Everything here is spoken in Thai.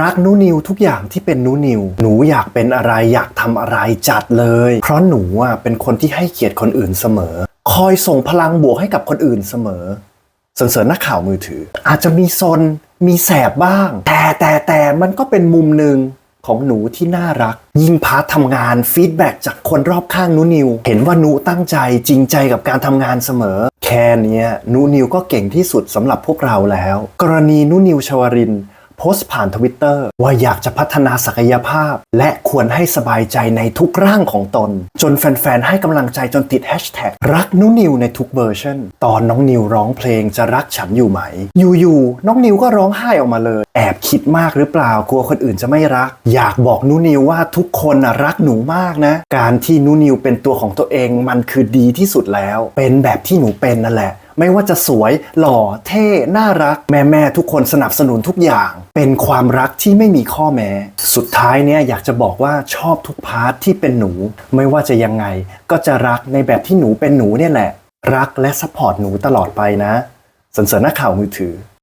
รักนูนิวทุกอย่างที่เป็นนูนิว หนูอยากเป็นอะไรอยากทำอะไรจัดเลย เพราะหนูอะเป็นคนที่ให้เกียรติคนอื่นเสมอ คอยส่งพลังบวกให้กับคนอื่นเสมอสนเสริญนักข่าวมือถือ อาจจะมีซนมีแสบบ้าง แต่แต่แต่มันก็เป็นมุมหนึ่งของหนูที่น่ารัก ยิ่งพาร์ททำงานฟีดแบ็กจากคนรอบข้างนูนิว เห็นว่านูตั้งใจจริงใจกับการทำงานเสมอ แค่นี้นูนิวก็เก่งที่สุดสำหรับพวกเราแล้ว กรณีนูนิวชวริน โพสต์ผ่านทวิตเตอร์ว่าอยากจะพัฒนาศักยภาพ และควรให้สบายใจในทุกร่างของตน จนแฟนๆ ให้กำลังใจจนติดแฮชแท็กรักนุนิวในทุกเวอร์ชันตอนน้องนิวร้องเพลงจะรักฉันอยู่ไหม อยู่ๆน้องนิวก็ร้องไห้ออกมาเลย แอบคิดมากหรือเปล่ากลัวคนอื่นจะไม่รัก อยากบอกนุนิวว่าทุกคนนะรักหนูมากนะ การที่นุนิวเป็นตัวของตัวเองมันคือดีที่สุดแล้ว เป็นแบบที่หนูเป็นนั่นแหละ ไม่ว่าจะสวย หล่อเท่น่ารัก แม่แม่ทุกคนสนับสนุนทุกอย่าง เป็นความรักที่ไม่มีข้อแม้ สุดท้ายเนี่ยอยากจะบอกว่าชอบทุกพาร์ทที่เป็นหนู ไม่ว่าจะยังไง ก็จะรักในแบบที่หนูเป็นหนูเนี่ยแหละ รักและสปอร์ตหนูตลอดไปนะสันเสริญนักข่าวมือถือ